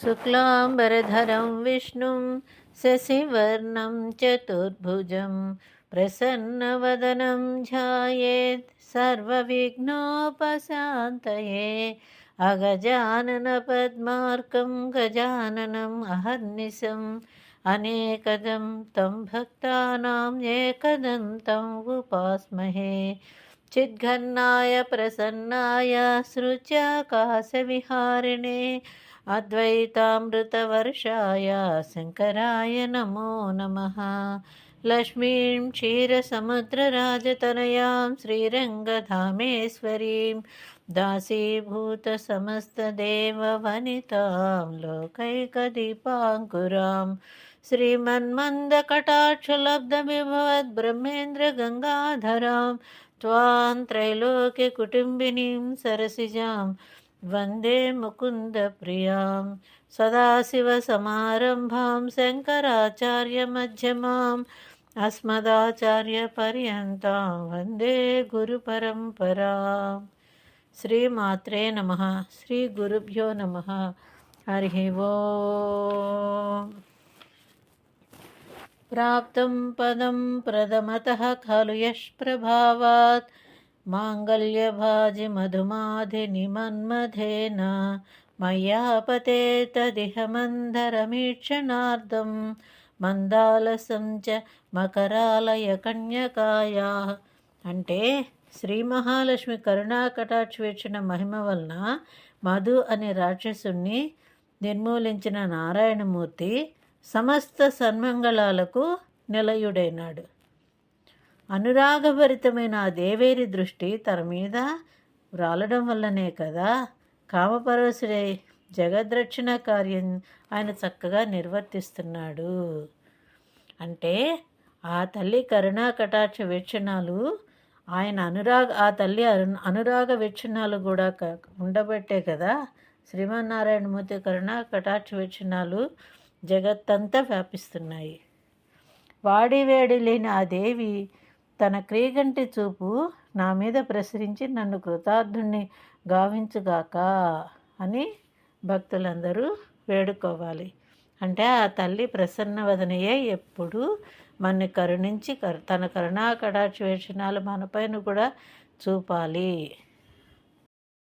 शुक्लाम्बरधरं विष्णुं शशिवर्णं चतुर्भुजं प्रसन्नवदनं ध्यायेत् सर्वविघ्नोपशान्तये अगजाननपद्मार्कं गजाननम् अहर्निशम् अनेकदं तं भक्तानाम् एकदन्तं उपास्महे। चिद्घन्नाय प्रसन्नाय सृच्याकाशविहारिणे अद्वैतामृतवर्षाय शङ्कराय नमो नमः लक्ष्मीं क्षीरसमुद्रराजतनयां श्रीरङ्गधामेश्वरीं दासीभूतसमस्तदेववनितां लोकैकदीपाङ्कुरां श्रीमन्मन्दकटाक्षलब्धविभवद्ब्रह्मेन्द्रगङ्गाधरां त्वां त्रैलोक्यकुटुम्बिनीं सरसिजां वन्दे मुकुन्दप्रियां सदाशिवसमारम्भां शङ्कराचार्यमध्यमाम् अस्मदाचार्यपर्यन्तां वन्दे गुरुपरम्परां श्रीमात्रे नमः श्रीगुरुभ्यो नमः हरिः वो प्राप्तं पदं प्रदमतः खलु यष्प्रभावात् యష్ప్రభావాత్ మాంగళ్యభాజి మధుమాధినిమన్మధేన మయ్యాపతే తదిహ మందరమీక్షణార్థం మందాలసం చ మకరాలయ కన్యకాయా. అంటే శ్రీ మహాలక్ష్మి కరుణా కటాక్షవేక్షణ మహిమ వలన మధు అనే రాక్షసుణ్ణి నిర్మూలించిన నారాయణమూర్తి సమస్త సన్మంగళాలకు నిలయుడైనాడు. అనురాగభరితమైన ఆ దేవేరి దృష్టి తన మీద వ్రాలడం వల్లనే కదా? కామపరవశుడై జగద్రక్షణ కార్యం ఆయన చక్కగా నిర్వర్తిస్తున్నాడు. అంటే ఆ తల్లి కరుణా కటాక్ష వీక్షణాలు ఆయన అనురాగ ఆ తల్లి అనురాగ వీక్షణాలు కూడా క- ఉండబట్టే కదా? శ్రీమన్నారాయణమూర్తి కరుణా కటాక్ష వీక్షణాలు జగత్తంతా వ్యాపిస్తున్నాయి. వాడి వేడి లేని ఆ దేవి తన క్రీగంటి చూపు నా మీద ప్రసరించి నన్ను కృతార్థుణ్ణి గావించుగాక అని భక్తులందరూ వేడుకోవాలి. అంటే ఆ తల్లి ప్రసన్నవదనయే ఎప్పుడు మన కరుణించి కరు తన కరుణా కటాక్ష మనపైన కూడా చూపాలి.